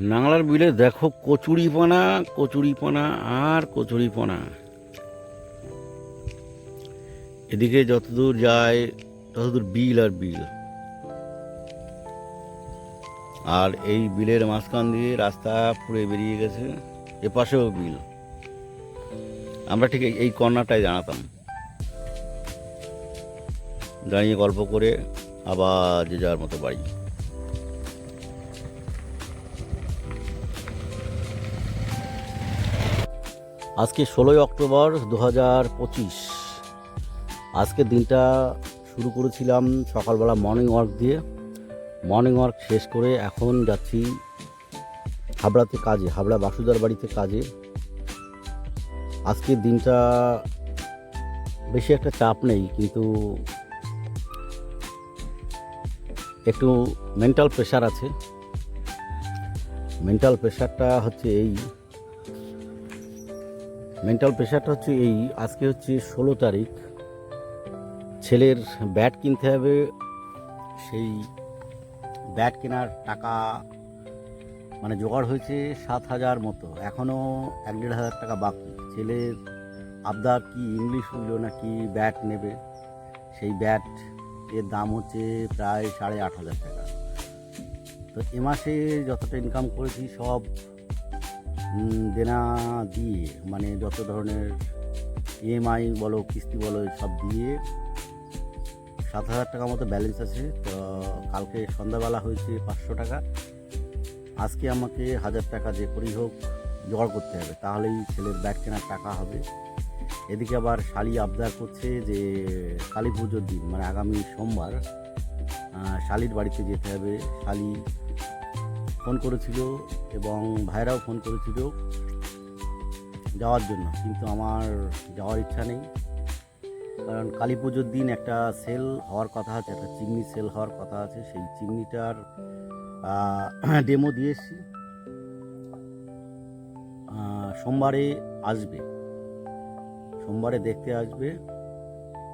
নাংলার বিলে দেখো কচুরিপানা কচুরিপানা আর কচুরিপানা। এদিকে যতদূর যায়, ততদূর বিল আর বিল। আর এই বিলের মাঝখান দিয়ে রাস্তা পুড়ে বেরিয়ে গেছে, এপাশেও বিল। আমরা ঠিক এই- কর্নারটায় জানাতাম। দাঁড়িয়ে গল্প করে আবার যে যার মতো বাড়ি। আজকে ষোলোই অক্টোবর দু হাজার পঁচিশ। আজকের দিনটা শুরু করেছিলাম সকালবেলা মর্নিং ওয়ার্ক দিয়ে। মর্নিং ওয়ার্ক শেষ করে এখন যাচ্ছি হাবড়াতে কাজে, হাবড়া বাসুদার বাড়িতে কাজে। আজকের দিনটা বেশি একটা চাপ নেই, কিন্তু একটু মেন্টাল প্রেশার আছে। মেন্টাল প্রেশারটা হচ্ছে এই মেন্টাল প্রেশারটা হচ্ছে এই, আজকে হচ্ছে ষোলো তারিখ। ছেলের ব্যাট কিনতে হবে। সেই ব্যাট কেনার টাকা মানে জোগাড় হয়েছে সাত হাজার মতো। এখনও এক দেড় হাজার টাকা বাকি। ছেলের আবদার কি ইংলিশ হইল নাকি ব্যাট নেবে? সেই ব্যাট এর দাম হচ্ছে প্রায় সাড়ে আট হাজার টাকা। তো এ মাসে যতটা ইনকাম করেছি সব দেনা দিয়ে মানে যত ধরনের ইএমআই বলো, কিস্তি বলো সব দিয়ে সাত হাজার টাকা মতো ব্যালেন্স আছে। তো কালকে সন্ধ্যাবেলা হয়েছে পাঁচশো টাকা। আজকে আমাকে হাজার টাকা যে করেই হোক জোগাড় করতে হবে। তাহলেই ছেলের ব্যাগ কেনার টাকা হবে। এদিকে আবার শালি আবদার করছে যে কালী পুজোর দিন মানে আগামী সোমবার শালির বাড়িতে যেতে হবে। শালি ফোন করেছিল এবং ভাইরাও ফোন করেছিল যাওয়ার জন্য, কিন্তু আমার যাওয়ার ইচ্ছা নেই। কারণ কালী পুজোর দিন একটা সেল হওয়ার কথা আছে, একটা চিমনি সেল হওয়ার কথা আছে। সেই চিমনিটার ডেমো দিয়ে এসছি। সোমবারে আসবে। সোমবারে দেখতে আসবে।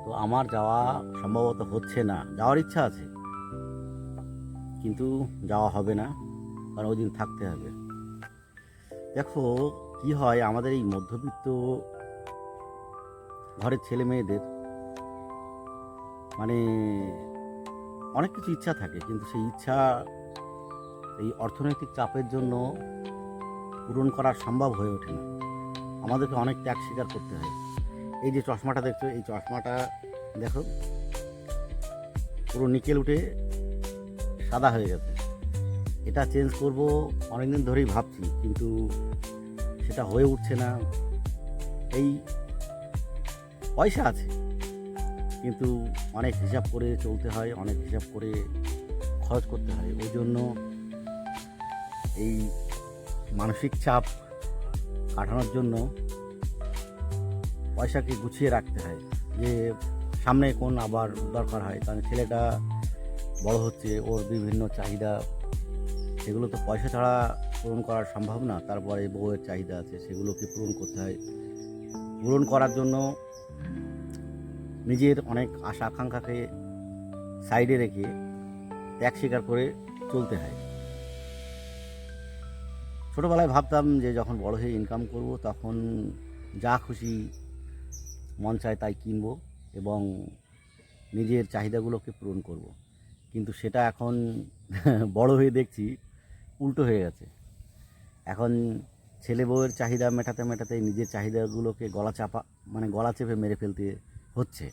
তো আমার যাওয়া সম্ভবত হচ্ছে না। যাওয়ার ইচ্ছা আছে। কিন্তু যাওয়া হবে না। কারণ ওই দিন থাকতে হবে। দেখো, কি হয়, আমাদের এই মধ্যবিত্ত ঘরের ছেলে মেয়েদের মানে অনেক কিছু ইচ্ছা থাকে, কিন্তু সেই ইচ্ছা এই অর্থনৈতিক চাপের জন্য পূরণ করা সম্ভব হয়ে ওঠে না। আমাদেরকে অনেক ত্যাগ স্বীকার করতে হয়। এই যে চশমাটা দেখছ, এই চশমাটা দেখো, পুরো নিকেল উঠে সাদা হয়ে গেছে। এটা চেঞ্জ করব, অনেকদিন ধরেই ভাবছি, কিন্তু সেটা হয়ে উঠছে না। এই পয়সা আছে, কিন্তু অনেক হিসাব করে চলতে হয়, অনেক হিসাব করে খরচ করতে হয়। ওই জন্য এই মানসিক চাপ কাটানোর জন্য পয়সাকে গুছিয়ে রাখতে হয়। যে সামনে কোন আবার দরকার হয় কারণ ছেলেটা বড় হচ্ছে, ওর বিভিন্ন চাহিদা সেগুলো তো পয়সা ছাড়া পূরণ করা সম্ভব না, তারপরে বউয়ের চাহিদা আছে, সেগুলোকে পূরণ করতে হয় পূরণ করার জন্য নিজের অনেক আশা আকাঙ্ক্ষাকে সাইডে রেখে ত্যাগ স্বীকার করে চলতে হয় ছোটোবেলায় ভাবতাম যে যখন বড় হয়ে ইনকাম করব, তখন যা খুশি মন চায় তাই কিনবো এবং নিজের চাহিদাগুলোকে পূরণ করব। কিন্তু সেটা এখন বড় হয়ে দেখছি উল্টো হয়ে গেছে। এখন ছেলে বউয়ের চাহিদা মেটাতে মেটাতে নিজের চাহিদাগুলোকে গলা চাপা মানে গলা চেপে মেরে ফেলতে হচ্ছে।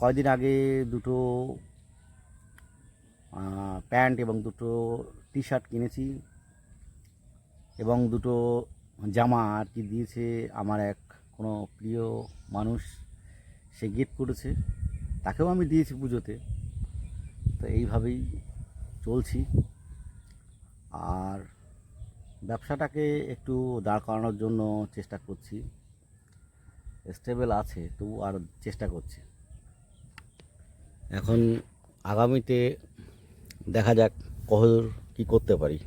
কয়দিন আগে দুটো প্যান্ট এবং দুটো টি শার্ট কিনেছি এবং দুটো জামা আর কি দিয়েছে আমার এক কোনো প্রিয় মানুষ। সে গিফট করেছে, তাকেও আমি দিয়েছি পুজোতে। তো এইভাবেই চলছি। আর ব্যবসাটাকে একটু দাঁড় করানোর জন্য চেষ্টা করছি। স্টেবল আছে, তবু আর চেষ্টা করছি। এখন আগামীতে দেখা যাক কহর কি করতে পারি।